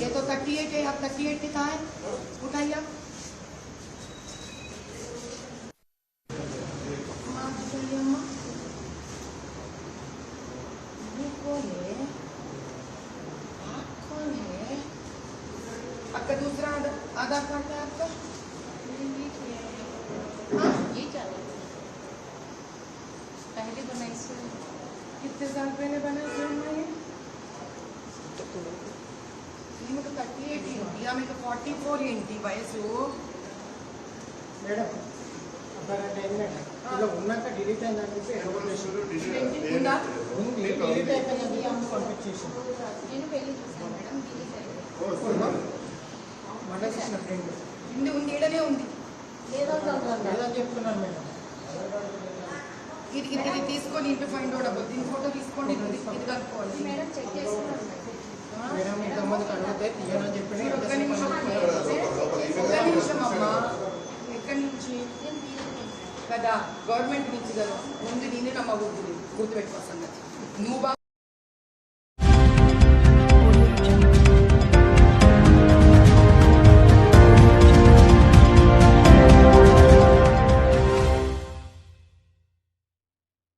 ये तो thirty eight है। आप थर्टी एट दिखा है? उठाइए आपका दूसरा आधार कार्ड है आपका? पहले बनाई से कितने साल पहले बना फिर ये మీకు థర్టీ ఎయిట్ ఏంటి ఆమెకు ఫార్టీ ఫోర్ ఏంటి వయసు మేడం అర్ధగంట అయింది మేడం ఇలా ఉన్నాక డిలీట్ అయిందని చెప్పి ఎడగొట్టేసి ఏంటి? ఉందా? ఉంది డిలీట్ అయిపోయిందని అమ్మ పంపించేసి నేను పెళ్లి చూసాను మేడం డిలీట్ అయింది మండలించిన ఫ్రెండ్ ఉంది ఉంది ఈడనే ఉంది లేదని చెప్తున్నాను మేడం ఇది ఇది ఇది తీసుకొని ఇంటి ఫైండ్ అవుట్ అవ్వదు దీని ఫోటో తీసుకోండి ఇది ఇది కలుపుకోవాలి మేడం చెక్ చేసుకున్నాను మేడం మేడం ఇంతమందికి అడిగితే తీయనని చెప్పి మీరు ఒక్క నిమిషం ఒక్క నిమిషం అమ్మా. ఎక్కడి నుంచి? కదా గవర్నమెంట్ నుంచి కదా. ముందు నేనే నమ్మకూడదు. గుర్తుపెట్టుకో సంగతి. నువ్వు బాగా